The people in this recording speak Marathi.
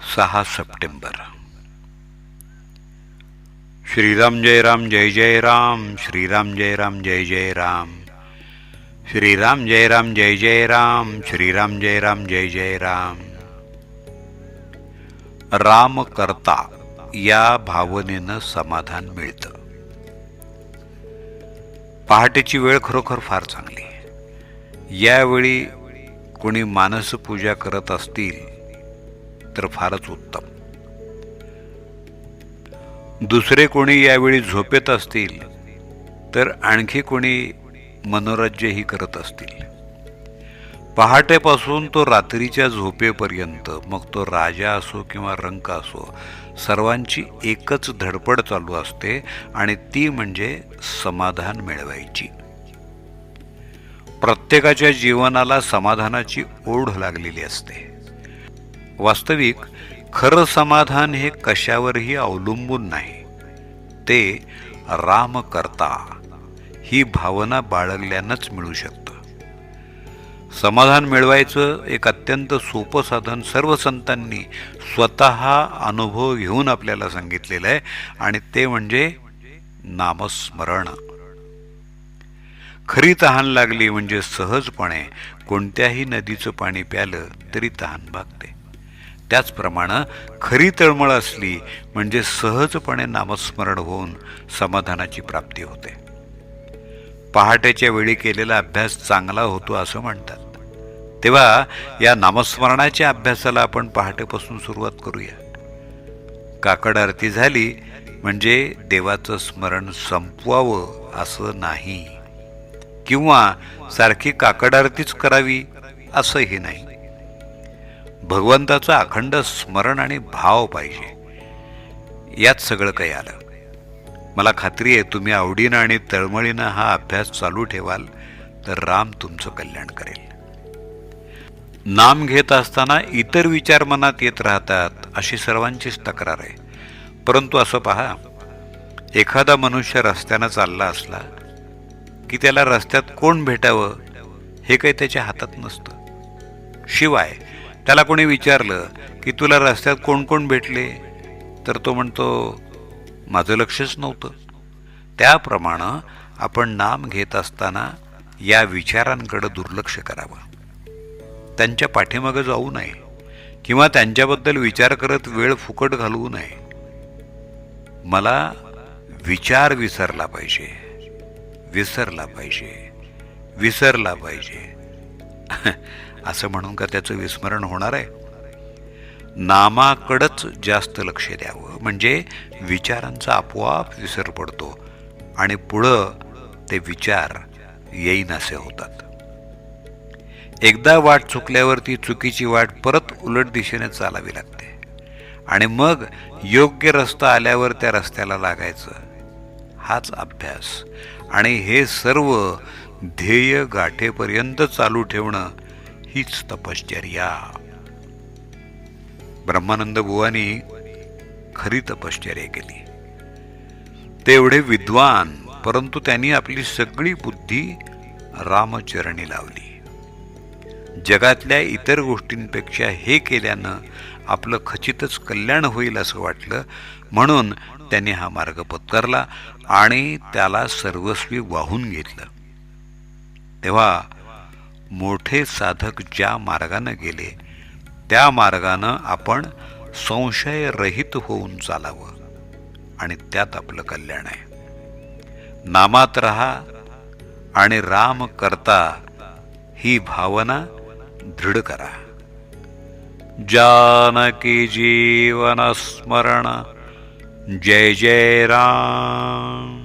सहा सप्टेंबर. श्रीराम जय राम जय जय राम श्रीराम जय राम जय जय राम. श्रीराम जय राम जय जय राम श्रीराम जय राम जय जय राम. राम करता या भावनेनं समाधान मिळतं. पहाटेची वेळ खरोखर फार चांगली यावेळी कोणी मानसपूजा करत असतील तर फारच उत्तम. दुसरे कोणी यावेळी झोपेत असतील तर आणखी कोणी मनोरज्यही करत असतील. पहाटेपासून तो रात्रीच्या झोपेपर्यंत मग तो राजा असो किंवा रंक असो सर्वांची एकच धडपड चालू असते आणि ती म्हणजे समाधान मिळवायची. प्रत्येकाच्या जीवनाला समाधानाची ओढ लागलेली असते. वास्तविक खरं समाधान हे कशावरही अवलंबून नाही. ते राम करता ही भावना बाळगल्यानंच मिळू शकतं. समाधान मिळवायचं एक अत्यंत सोपं साधन सर्व संतांनी स्वतः अनुभव घेऊन आपल्याला सांगितलेलं आहे आणि ते म्हणजे नामस्मरण. खरी तहान लागली म्हणजे सहजपणे कोणत्याही नदीचं पाणी प्यालं तरी तहान भागते. त्याचप्रमाणे खरी तळमळ असली म्हणजे सहजपणे नामस्मरण होऊन समाधानाची प्राप्ती होते. पहाटेच्या वेळी केलेला अभ्यास चांगला होतो असं म्हणतात. तेव्हा या नामस्मरणाच्या अभ्यासाला आपण पहाटेपासून सुरुवात करूया. काकड आरती झाली म्हणजे देवाचं स्मरण संपवावं असं नाही. किंवा सारखी काकड आरतीच करावी असंही नाही. भगवंताचं अखंड स्मरण आणि भाव पाहिजे. यात सगळं काही आलं. मला खात्री आहे तुम्ही आवडीनं आणि तळमळीनं हा अभ्यास चालू ठेवाल तर राम तुमचं कल्याण करेल. नाम घेत असताना इतर विचार मनात येत राहतात अशी सर्वांचीच तक्रार आहे. परंतु असं पहा एखादा मनुष्य रस्त्यानं चालला असला की त्याला रस्त्यात कोण भेटावं हे काही त्याच्या हातात नसतं. शिवाय त्याला कोणी विचारलं की तुला रस्त्यात कोण कोण भेटले? तर तो म्हणतो माझं लक्षच नव्हतं. त्याप्रमाणे आपण नाम घेत असताना या विचारांकडं दुर्लक्ष करावं. त्यांच्या पाठीमागं जाऊ नये किंवा त्यांच्याबद्दल विचार करत वेळ फुकट घालवू नये. मला विचार विसरला पाहिजे. विसरला पाहिजे. विसरला पाहिजे. असं म्हणून का त्याचं विस्मरण होणार आहे? नामाकडंच जास्त लक्ष द्यावं. म्हणजे विचारांचा आपोआप विसर पडतो आणि पुढं ते विचार येईन असे होतात. एकदा वाट चुकल्यावर ती चुकीची वाट परत उलट दिशेने चालावी लागते. आणि मग योग्य रस्ता आल्यावर त्या रस्त्याला लागायचं. हाच अभ्यास. आणि हे सर्व ध्येय गाठेपर्यंत चालू ठेवणं हीच तपश्चर्या. ब्रह्मानंद बुवानी खरी तपश्चर्या केली. ते एवढे विद्वान परंतु त्यांनी आपली सगळी बुद्धी रामचरणी लावली. जगातल्या इतर गोष्टींपेक्षा हे केल्यानं आपलं खचितच कल्याण होईल असं वाटलं म्हणून त्यांनी हा मार्ग पत्करला आणि त्याला सर्वस्वी वाहून घेतलं. तेव्हा मोठे साधक ज्या मार्गानं गेले त्या मार्गानं आपण संशयरहित होऊन चालावं. आणि त्यात आपलं कल्याण आहे. नामात रहा आणि राम करता ही भावना दृढ करा. जानकी जीवन स्मरण. जय जय राम.